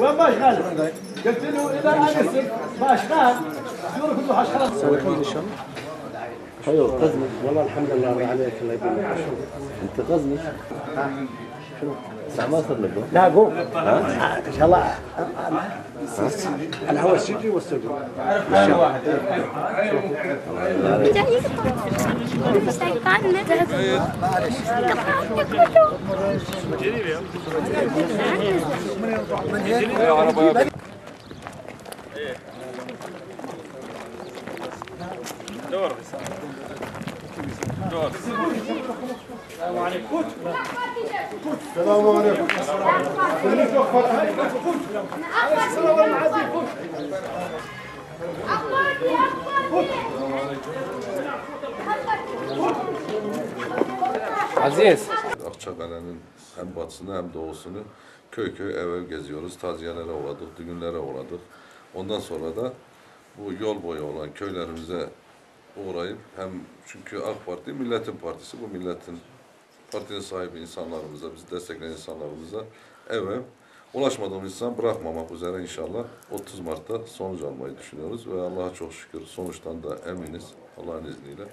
وما شغال قلت له إذا أنا سبت ما شغال زور كله حشرات حلو غزني. والله الحمد لله عليك الله يبارك أنت غزني. آه. شنو؟ الساعة ما لك لا قوم. إن شاء الله. هو السجي والسجن. Aziz. Akçakale'nin hem batısını hem doğusunu köy köy ev ev geziyoruz. Taziyelere uğradık, düğünlere uğradık. Ondan sonra da bu yol boyu olan köylerimize uğrayıp hem çünkü AK Parti milletin partisi bu milletin partinin sahibi insanlarımıza, bizi destekleyen insanlarımıza ev ev ulaşmadığımız insan bırakmamak üzere inşallah 30 Mart'ta sonuç almayı düşünüyoruz ve Allah'a çok şükür sonuçtan da eminiz Allah'ın izniyle.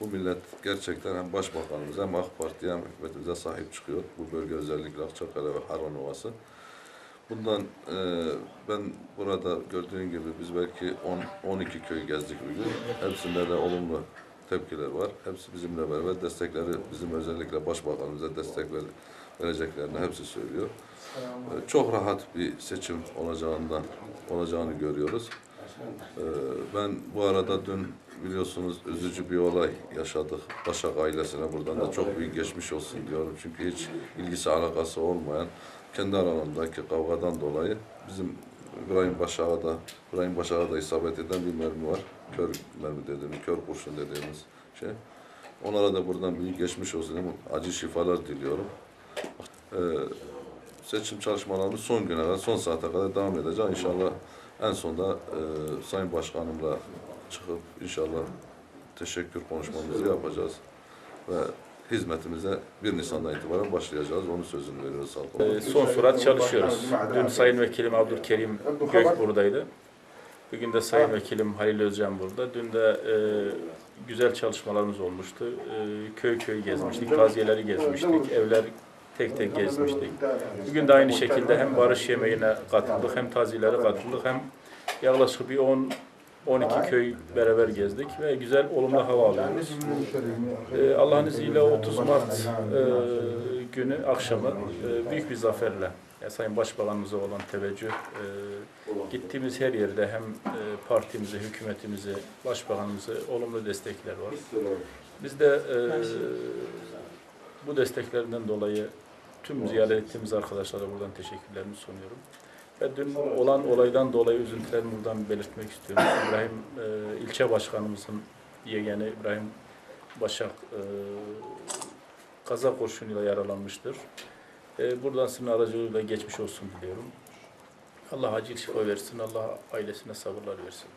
Bu millet gerçekten hem Başbakanımız hem AK Parti hem hükümetimize sahip çıkıyor. Bu bölge özellikle Akçakale ve Harran Ovası. Bundan e, ben burada gördüğün gibi biz belki 10 12 köy gezdik bugün. Hepsinde de olumlu tepkiler var. Hepsi bizimle beraber destekleri, bizim özellikle başbakanımıza destek ver, vereceklerini hepsi söylüyor. E, çok rahat bir seçim olacağından olacağını görüyoruz. E, ben bu arada dün biliyorsunuz üzücü bir olay yaşadık. Başak ailesine buradan da çok büyük geçmiş olsun diyorum. Çünkü hiç ilgisi alakası olmayan kendi aralarındaki kavgadan dolayı bizim İbrahim Başak'a da İbrahim Başak'a da isabet eden bir mermi var. Kör mermi dediğimiz, kör kurşun dediğimiz şey. Onlara da buradan büyük geçmiş olsun. Acı şifalar diliyorum. Ee, seçim çalışmalarımız son güne kadar, son saate kadar devam edecek. İnşallah en sonunda e, Sayın Başkanımla çıkıp inşallah teşekkür konuşmamızı yapacağız. Ve hizmetimize 1 Nisan'dan itibaren başlayacağız. Onun sözünü veriyoruz halkıma. Ee, Son sürat çalışıyoruz. Dün Sayın Vekilim Abdülkerim Gök buradaydı. Bugün de Sayın Vekilim Halil Özcan burada. Dün de e, güzel çalışmalarımız olmuştu. E, köy köy gezmiştik, taziyeleri gezmiştik, evler tek tek gezmiştik. Bugün de aynı şekilde hem barış yemeğine katıldık, hem taziyelere katıldık, hem yaklaşık bir 10 12 köy beraber gezdik ve güzel olumlu hava alıyoruz. Ee, Allah'ın izniyle 30 Mart e, günü akşamı e, büyük bir zaferle e, Sayın Başbakanımıza olan teveccüh e, gittiğimiz her yerde hem e, partimizi, hükümetimizi, başbakanımızı olumlu destekler var. Biz de e, bu desteklerinden dolayı tüm ziyaret ettiğimiz arkadaşlara buradan teşekkürlerimi sunuyorum. Dün olan olaydan dolayı üzüntülerimi buradan belirtmek istiyorum. İbrahim e, ilçe başkanımızın yeğeni İbrahim Başak e, kaza kurşunuyla yaralanmıştır. E, buradan sizin aracılığıyla geçmiş olsun diliyorum. Allah acil şifa versin, Allah ailesine sabırlar versin.